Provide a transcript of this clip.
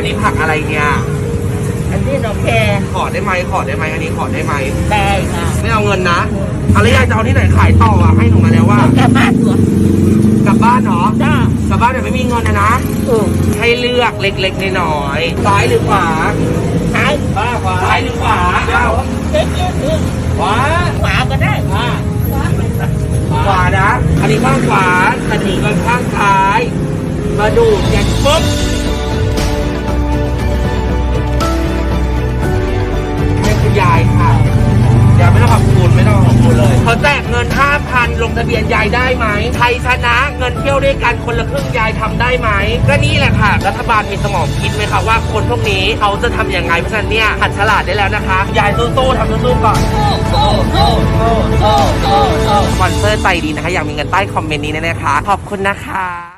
อันนี้ผักอะไรเนี่ย อันนี้ดอกแคขอได้ไหมขอได้ไหมอันนี้ขอได้ไหม ได้ค่ะไม่เอาเงินนะอะไรยายจะเอาที่ไหนขายต่ออะให้หนูมาแล้วว่า กลับบ้านตัวกลับบ้านเนาะจ้ากลับบ้านเดี๋ยวไม่มีเงินนะนะ ถูกให้เลือกเล็กๆน้อยๆซ้ายหรือขวา ขายบ้าขวาซ้ายหรือขวาเอ้าเจ๊ยืนยืนขวาขวาก็ได้อ่าขวานะ อันนี้ข้างขวาอันนี้ก็ข้างซ้าย มาดูอย่างปุ๊บ งินลงทะเบียนยายได้ไหมใครชนะเงินเที่ยวด้วยกันคนละครึ่งยายทำได้ไหมก็นี่แหละค่ะ รัฐบาลมีสมองคิดไหมคะว่าคนพวกนี้เขาจะทํำยังไงเพราะฉะนั้นเนี่ยหัดฉลาดได้แล้วนะคะ ยายสู้ๆทำสู้ๆก่อนโอ้โอ้โอ้โอ้โอ้โอ้สปอนเซอร์ใจดีนะคะ อยากมีเงินใต้คอมเมนต์นี้นะคะ ขอบคุณนะคะ